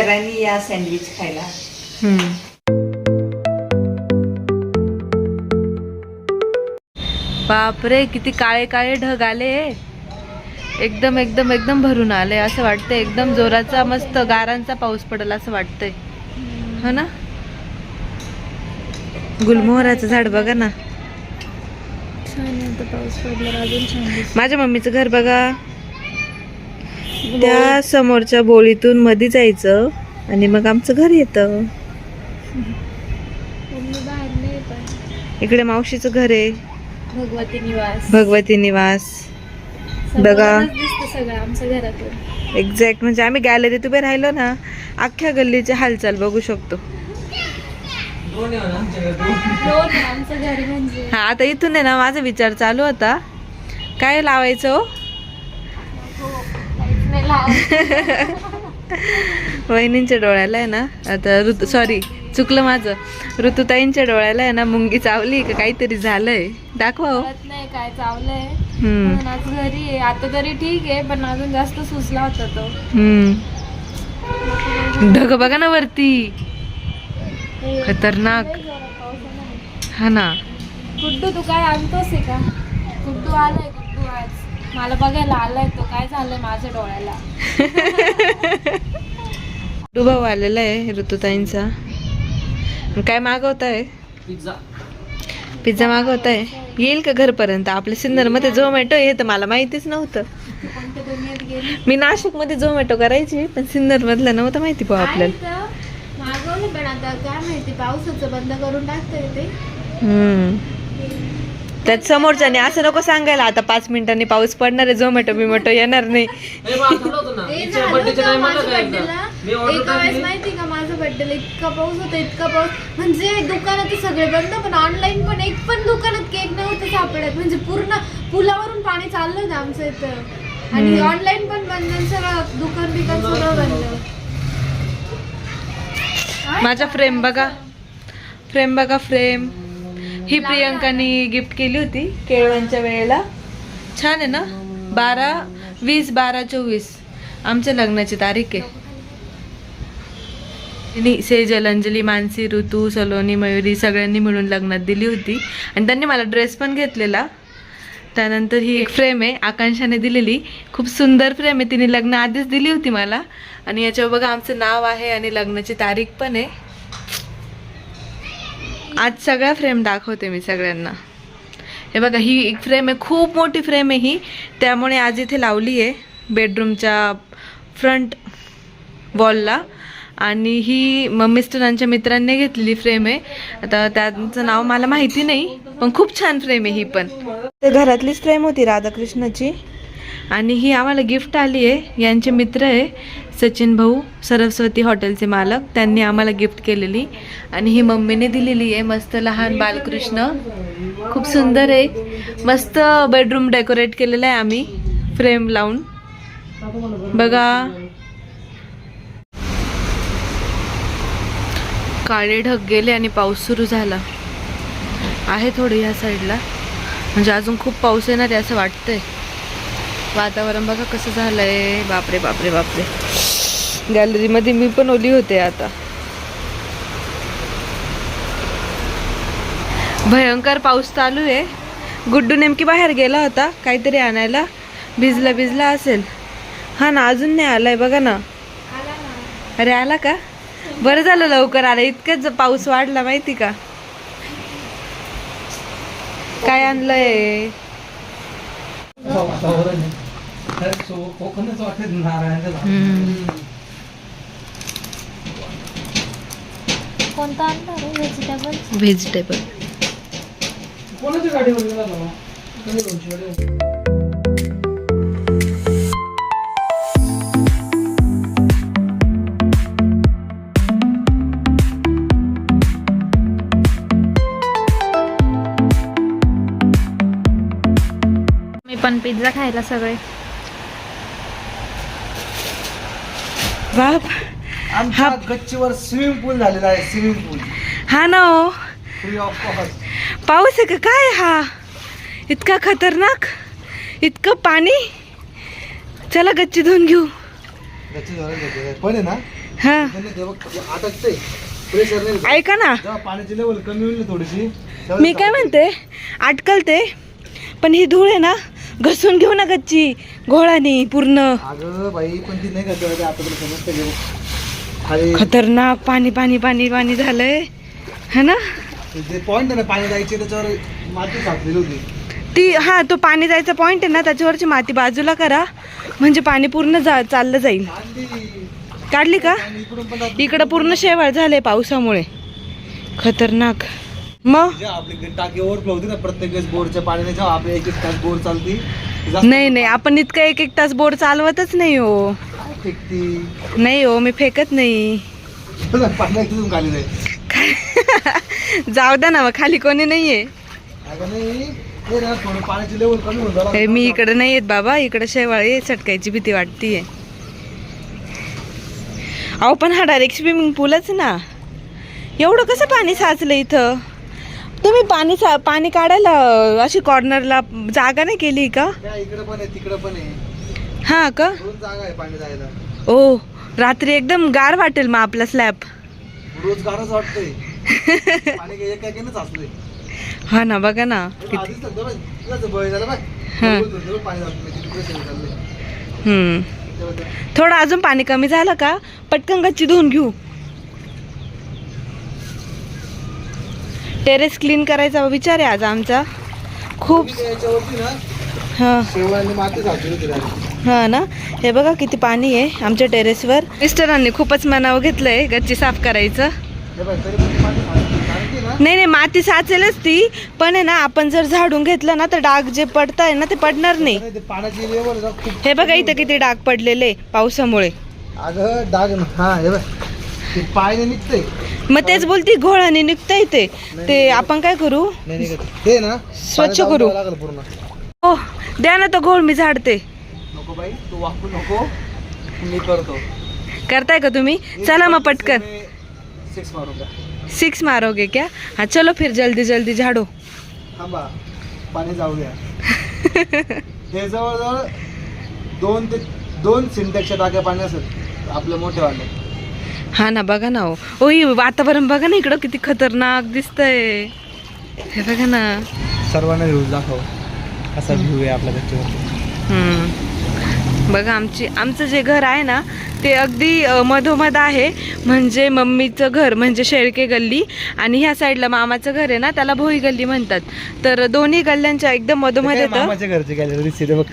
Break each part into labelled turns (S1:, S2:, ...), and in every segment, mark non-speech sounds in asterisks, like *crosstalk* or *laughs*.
S1: सगळ्यांनी या सँडविच खायला.
S2: हम्म. बापरे किती काळे काळे ढग आले एकदम एकदम एकदम भरून आले. असं वाटतंय एकदम जोराचा मस्त गारांचा पाऊस पडेल असं वाटतंय. हो ना? गुलमोहराचं झाड बघा ना.
S3: छान आहे आता पाऊस दिसतं.
S2: माझ्या मम्मीचं घर बघा. त्या समोरच्या बोळीतून मध्ये जायचं आणि मग आमचं घर येतं. इकडे मावशीचं घर आहे.
S3: भगवती निवास.
S2: भगवती निवास. बघा. एक्झॅक्ट म्हणजे आम्ही गॅलरीत उभे राहिलो ना अख्ख्या गल्लीची हालचाल बघू शकतो.
S3: म्हणजे.
S2: हा आता इथून आहे ना माझा विचार चालू होता. काय लावायचं *laughs* वहिनींच्या डोळ्याला आहे ना आता ऋतू सॉरी चुकलं माझं. ऋतुताईंच्या डोळ्याला आहे ना मुंगी चावली का? काहीतरी झालंय. दाखवा हो.
S3: कळत नाही काय चावलंय. म्हणून आज घरी आहे. आता तरी ठीक आहे पण अजून जास्त सुचला होता तो.
S2: हम्म. ढग बघा ना वरती. खतरनाक. हा ना.
S3: गुड्डू तू काय आणतोस आहे का? गुड्डू आलाय गुड्डू आज. मला बघायला आलाय तो. काय झालंय माझ्या डोळ्याला? *laughs*
S2: भाऊ आलेला आहे ऋतुताईंचा. काय मागवताय? पिझ्झा मागवताय? येईल का घरपर्यंत? आपल्या सिन्नरमध्ये झोमॅटो हे तर मला माहितीच नव्हतं.
S3: कोणत्या दुनियेत गेली?
S2: मी नाशिकमध्ये झोमॅटो करायची पण सिन्नर मधलं नव्हतं माहिती भाऊ आपल्याला.
S3: मागवलं पण आता काय माहिती पावसाचं बंद करून टाकतंय ते.
S2: हम्म. त्यात समोरच्याने असं नको सांगायला. आता पाच मिनिटांनी पाऊस पडणार आहे झोमॅटो बिमॅटो येणार नाही.
S3: ते झालं होतं माझ्या बर्थडेला एका वेळेस माहिती का माझ्या बर्थडेला इतका पाऊस होता इतका पाऊस. म्हणजे दुकानात सगळे बंद पण ऑनलाईन पण एक पण दुकानात केक नव्हतं सापडत. म्हणजे पूर्ण पुलावरून पाणी चाललं होतं आमचं इथं. आणि ऑनलाईन पण बंद आणि सगळं दुकान बिकान सगळं बंद.
S2: माझा फ्रेम बघा. फ्रेम बघा फ्रेम ही प्रियंकानी गिफ्ट केली होती केळवणच्या वेळेला. छान आहे ना? बारा वीस बारा चोवीस. आमच्या लग्नाची तारीख आहे. तिने सेजल अंजली मानसी ऋतू सलोनी मयुरी सगळ्यांनी मिळून लग्नात दिली होती. आणि त्यांनी मला ड्रेस पण घेतलेला. त्यानंतर ही एक फ्रेम आहे आकांक्षाने दिलेली. खूप सुंदर फ्रेम आहे. तिने लग्न आधीच दिली होती मला. आणि याच्यावर बघा आमचं नाव आहे आणि लग्नाची तारीख पण आहे. आज सगळ्या फ्रेम दाखवते मी सगळ्यांना. हे बघा ही एक फ्रेम आहे खूप मोठी फ्रेम आहे ही. त्यामुळे आज इथे लावली आहे बेडरूमच्या फ्रंट वॉलला आणि ही मग मिस्टरांच्या मित्रांनी घेतलेली फ्रेम आहे. आता त्यांचं नाव मला माहिती नाही पण खूप छान फ्रेम आहे ही पण. ते घरातलीच फ्रेम होती राधाकृष्णाची. आणि ही आम्हाला गिफ्ट आली आहे. यांचे मित्र आहे सचिन भाऊ सरस्वती हॉटेलचे मालक. त्यांनी आम्हाला गिफ्ट केलेली. आणि ही मम्मीने दिलेली आहे मस्त लहान बालकृष्ण. खूप सुंदर आहे. मस्त बेडरूम डेकोरेट केलेलं आहे आम्ही फ्रेम लावून. बघा. काळे ढग गेले आणि पाऊस सुरू झाला. आहे थोडं ह्या साईडला म्हणजे अजून खूप पाऊस येणार आहे असं वाटतंय. वातावरण बघा कसं झालंय. बापरे बापरे बापरे. गॅलरीमध्ये मी पण ओली होते आता. भयंकर पाऊस चालू आहे. गुड्डू नेमकी बाहेर गेला होता काहीतरी आणायला. भिजला भिजला असेल. हा ना अजून नाही आलाय बघा ना. अरे आला का? बरं झालं लवकर आलं. इतकंच पाऊस वाढला माहिती का? काय आणलंय?
S4: कोकणच वाटत.
S3: कोणता आणणार व्हेजिटेबल
S2: व्हेजिटेबल
S4: कोणाच्या गाडीवर गेला तो? कधी दोनशे गाडीवर?
S3: मी पण पिझ्झा खायला सगळे
S2: बाप.
S4: आमच्या गच्चीवर स्विमिंग पूल झालेला आहे स्विमिंग पूल.
S2: हा ना हो.
S4: फ्री ऑफ कॉस्ट
S2: पाऊस आहे का? काय हा? इतका खतरनाक? इतकं पाणी? चला गच्ची धुवून घेऊ.
S4: गच्ची धरून घेतलेलं आहे. पण आहे ना?
S2: हा.
S4: त्यांनी ते बघ, अटकते प्रेशर नाही. येत.
S2: ऐका ना.
S4: जेव्हा पाण्याची लेवल कमी होईल ना थोडीशी तेव्हा
S2: मी काय म्हणते? अटकलते पण ही धूळ आहे ना घसून घेऊ ना गच्ची. घोळानी पूर्ण.
S4: अगं बाई पण ती नाही करते आता तुला समजतं की बघ. खाली
S2: खतरनाक पाणी पाणी पाणी पाणी झालंय. है ना?
S4: जे पॉइंट आहे ना पाणी जायचे त्याच्यावर माती होती.
S2: ती हा तो पाणी जायचा पॉइंट आहे ना त्याच्यावरची माती बाजूला करा. म्हणजे पाणी पूर्ण जा चाललं जाईल. काढली. का?
S4: आणि इकडून पण आता-
S2: इकडं पूर्ण शेवाळ झालंय पावसामुळे. खतरनाक. मग?
S4: जेव्हा आपली टाकी ओव्हरफ्लो होती ना प्रत्येक वेळेस बोरच्या पाण्याने जेव्हा आपली एक एक तास बोर चालती
S2: नाही नाही आपण इतकं एक एक तास बोर चालवतच नाही हो.
S4: फेकती.
S2: नाही हो मी फेकत नाही.
S4: पाण्यात तिथून खाली जाईल *laughs*
S2: जाऊ द्या ना मग खाली कोणी नाहीये.
S4: अगं नाही ते ना थोडं पाण्याची लेवल कमी होऊन झाला
S2: ए, मी इकडे नाही येत बाबा इकडे शेवाळी चटकायची भीती वाटतीये. अहो पण हा डायरेक्ट स्विमिंग पूलच ना. एवढं कसं पाणी साचलं इथं? तुम्ही पाणी सा पाणी काढायला अशी कॉर्नरला जागा नाही केली का?
S4: इकडे पण आहे तिकडे पण आहे.
S2: हा का?
S4: दोन जागा आहे पाणी जायला.
S2: ओ रात्री एकदम गार वाटेल मग आपला स्लॅब
S4: रोज गारच वाटतंय. *laughs* पाणी काही
S2: हा ना बघा ना.
S4: आधीच लागतं बाई तुझं बळ झालं बाय
S2: हा.
S4: पाणी जातं किती pressure चाललंय.
S2: हम्म.
S4: तेव्हा ते-
S2: थोडं अजून पाणी कमी झालं का? पटकन गच्ची धुवून घेऊ. टेरेस क्लीन करायचा विचार आहे आज आमचा. खूप हा. हा ना? हे बघा किती पाणी आहे आमच्या टेरेसवर. मिस्टरांनी खूपच मनावं घेतलंय गच्ची साफ करायचं. नाही नाही माती साचेलच ती. पण आहे ना आपण जर झाडून घेतलं ना तर डाग जे पडताय ना ते पडणार नाही. हे बघा इथं किती डाग पडलेले पावसामुळे.
S4: अगं डाग हा हे बाय ते पायने निघतंय.
S2: मग तेच बोलती घोळाने निघतंय ते. ते आपण काय करू?
S4: नाही निघत ते ना
S2: स्वच्छ करू. हो द्या ना तो घोळ मी झाडते.
S4: नको बाई तू वापरू नको. मी करतो.
S2: करताय का तुम्ही? चला मग पटकन.
S4: सिक्स
S2: मारोगे क्या? हाँ चलो फिर जल्दी जल्दी झाडो.
S4: थांबा पाणी जाऊ द्या. *laughs* हे जवळजवळ दोन ते दोन सिंटेक्सच्या टाक्या पाणी असेल आपलं मोठे वाले.
S2: हा ना बघा ना हो. वातावरण बघा ना इकडं किती खतरनाक दिसतंय. हे बघा ना.
S4: सर्वांना व्ह्यूज दाखव. असा व्ह्यू आहे आपल्या त्याच्यावर
S2: हम्म. बघा आमची आमचं जे घर आहे ना ते अगदी मधोमध आहे. म्हणजे मम्मीचं घर म्हणजे शेळके गल्ली. आणि ह्या साईडला मामाचं घर आहे ना त्याला भोई गल्ली म्हणतात. तर दोन्ही गल्ल्यांच्या एकदम मधोमध येतं.
S4: मामाच्या घरचे गॅलरी दिसते बघ.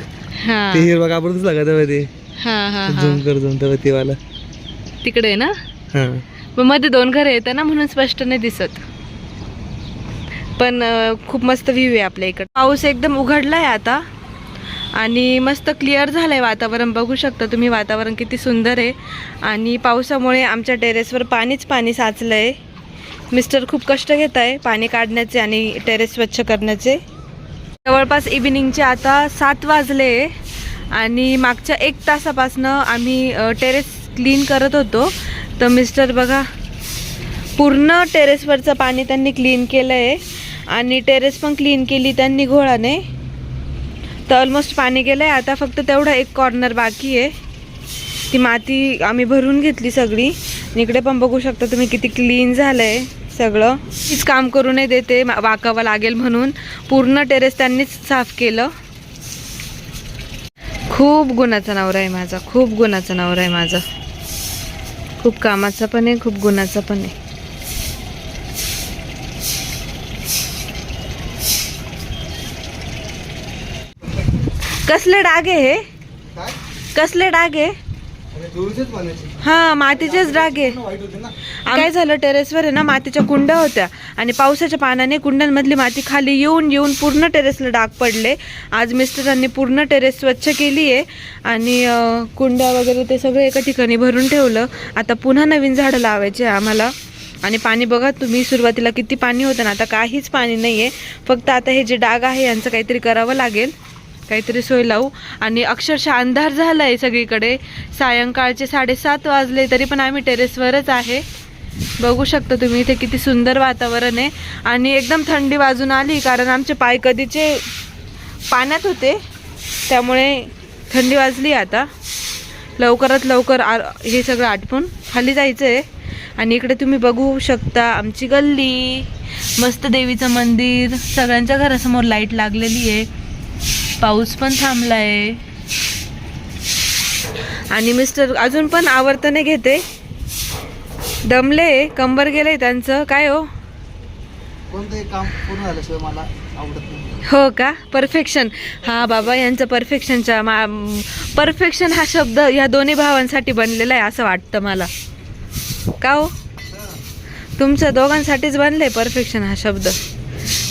S2: हा.
S4: ते हिरवा कापडच लागत
S2: हा हा
S4: झूम कर झूम ते वाला.
S2: तिकडे आहे ना? मग मध्ये दोन घरं येतं ना म्हणून स्पष्ट नाही दिसत. पण खूप मस्त व्ह्यू आहे आपल्या इकडं. पाऊस एकदम उघडलाय आता. आणि मस्त क्लिअर झालंय वातावरण. बघू शकता तुम्ही वातावरण किती सुंदर आहे. आणि पावसामुळे आमच्या टेरेसवर पाणीच पाणी साचलंय. मिस्टर खूप कष्ट घेत आहे पाणी काढण्याचे आणि टेरेस स्वच्छ करण्याचे. जवळपास इव्हिनिंगचे आता सात वाजले. आणि मागच्या एक तासापासनं आम्ही टेरेस क्लीन करत होतो. तर मिस्टर बघा पूर्ण टेरेसवरचं पाणी त्यांनी क्लीन केलं आहे आणि टेरेस पण क्लीन केली त्यांनी घोळाने. तर ऑलमोस्ट पाणी गेलं आहे आता फक्त तेवढा एक कॉर्नर बाकी आहे. ती माती आम्ही भरून घेतली सगळी. इकडे पण बघू शकता तुम्ही किती क्लीन झालं आहे सगळं. तीच काम करू नाही देते वाकावं लागेल म्हणून. पूर्ण टेरेस त्यांनीच साफ केलं. खूप गुणाचा नवरा आहे माझा खूप गुणाचा नवरा आहे माझा. खूप कामाचा पण आहे खूप गुणाचा पण आहे. कसले डाग आहे हे? कसले डाग आहे? हा मातीचेच डाग आहे. काय झालं टेरेसवर आहे ना मातीच्या कुंड्या होत्या. आणि पावसाच्या पाण्याने कुंड्यांमधली माती खाली येऊन येऊन पूर्ण टेरेसला डाग पडले. आज मिस्टरांनी पूर्ण टेरेस स्वच्छ केली आहे आणि कुंड्या वगैरे ते सगळं एका ठिकाणी भरून ठेवलं. आता पुन्हा नवीन झाडं लावायचे आम्हाला. आणि पाणी बघा तुम्ही सुरुवातीला किती पाणी होतं ना आता काहीच पाणी नाही आहे फक्त आता हे जे डाग आहे यांचं काहीतरी करावं लागेल. काहीतरी सोय लावू. आणि अक्षरशः अंधार झाला आहे सगळीकडे. सायंकाळचे साडेसात वाजले तरी पण आम्ही टेरेसवरच आहे. बघू शकता तुम्ही इथे किती सुंदर वातावरण आहे. आणि एकदम थंडी वाजून आली कारण आमचे पाय कधीचे पाण्यात होते. त्यामुळे थंडी वाजली आता. लवकरात लवकर आ हे सगळं आटपून खाली जायचं आहे आणि इकडे तुम्ही बघू शकता आमची गल्ली. मस्त देवीचं मंदिर. सगळ्यांच्या घरासमोर लाइट लागलेली आहे. पाऊस पण थांबला आहे आणि मिस्टर अजून पण आवर्तने घेते. दमले कंबर गेले त्यांचं. काय हो?
S4: कोणतंही काम पूर्ण झाल्याशिवाय मला आवडत नाही.
S2: हो का? परफेक्शन हा बाबा यांचं परफेक्शनच्या मा परफेक्शन हा शब्द ह्या दोन्ही भावांसाठी बनलेला आहे असं वाटतं मला. का हो? तुमच्या दोघांसाठीच बनलंय परफेक्शन हा शब्द.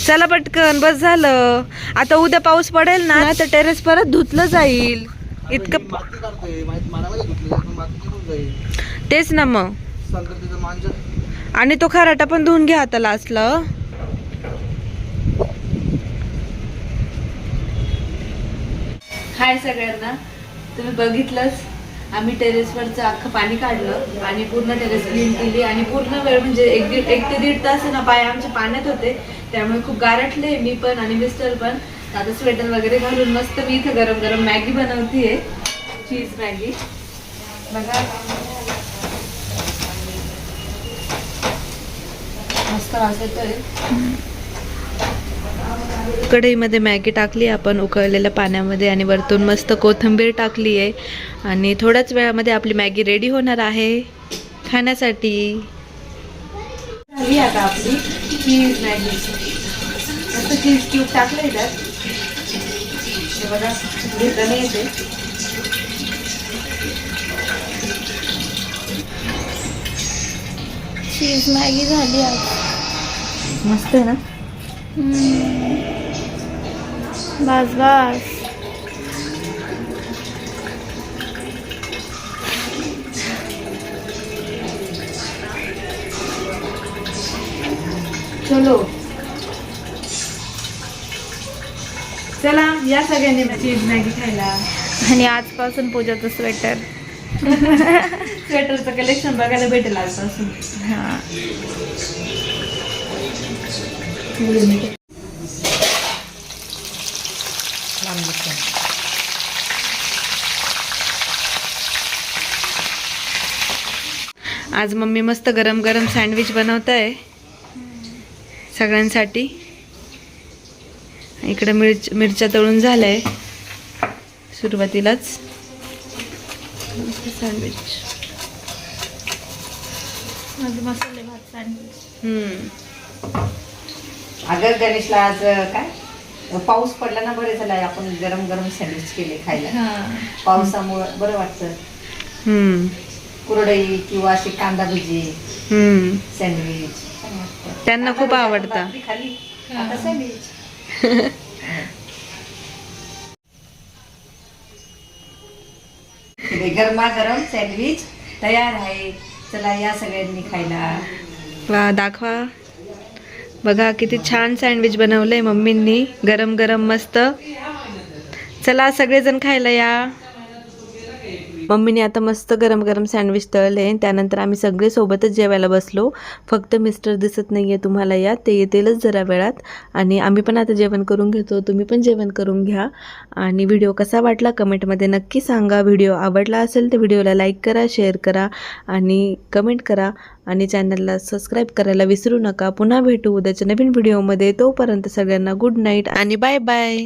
S2: चला पटकन बस झालं. आता उद्या पाऊस पडेल ना तर टेरेस परत धुतलं जाईल. इतकं तेच ना मग. आणि तो खराटा पण धुवून घ्या आता लास्टला हाय सगळ्यांना. तुम्ही बघितलंच आम्ही टेरेसवरचं अख्खं पाणी काढलं आणि पूर्ण टेरेस क्लीन केली. आणि पूर्ण वेळ म्हणजे एक दीड एक ते दीड तास ना पाय आमचे पाण्यात होते. त्यामुळे खूप गारटले मी पण आणि मिस्टर पण. आता स्वेटर वगैरे घालून मस्त मी इथं गरम गरम मॅगी बनवतीये. Cheese Maggi. बघा. मस्त वास येतोय. कढईमध्ये मॅगी टाकली आपण उकळलेल्या पाण्यामध्ये आणि वरतून मस्त कोथिंबीर टाकली आहे आणि थोड्याच वेळामध्ये आपली मॅगी रेडी होणार आहे. खाण्यासाठी. झाली आता आपली चीज मॅगी. मस्त चीज क्यूब टाकले त्यात. हे बघा घेतलं नाही येते
S3: चीज मॅगी झाली
S2: मस्त आहे ना?
S3: बस बस.
S2: चलो. चला या सगळ्यांनी चीज मॅगी खायला.
S3: आणि आजपासून पूजाचं स्वेटर.
S2: स्वेटरचं कलेक्शन बघायला भेटेल आजपासून.
S3: हा.
S2: आज मम्मी मस्त गरम गरम सँडविच बनवत आहे सगळ्यांसाठी. इकडे मिरच मिरच्या तळून झालंय. सुरुवातीलाच. सँडविच
S3: माझं मसाले भात सँडविच
S2: हम्म.
S1: अगं गणेशला आज काय? पाऊस पडला ना बरे झाला आपण गरम गरम सँडविच केले खायला. पावसामुळं बरं वाटतं.
S2: हम्म.
S1: कुरडई किंवा अशी कांदा भजी.
S2: हम्म.
S1: सँडविच.
S2: त्यांना खूप आवडतं.
S1: गरमागरम सँडविच तयार आहे. चला या सगळ्यांनी खायला.
S2: वा दाखवा. बघा किती छान सँडविच बनवलंय मम्मींनी. गरम गरम मस्त. चला सगळेजण खायला या. मम्मीने आता मस्त गरम गरम सँडविच तळले त्यानंतर आम्ही सगळे सोबतच जेवायला बसलो. फक्त मिस्टर दिसत नाही आहे तुम्हाला या ते येतीलच जरा वेळात. आणि आम्ही पण आता जेवण करून घेतो तुम्ही पण जेवण करून घ्या. आणि व्हिडिओ कसा वाटला कमेंटमध्ये नक्की सांगा. व्हिडिओ आवडला असेल तर व्हिडिओला लाईक करा शेअर करा आणि कमेंट करा. आणि चॅनलला सबस्क्राईब करायला विसरू नका. पुन्हा भेटू उद्याच्या नवीन व्हिडिओमध्ये. तोपर्यंत सगळ्यांना गुड नाईट आणि बाय बाय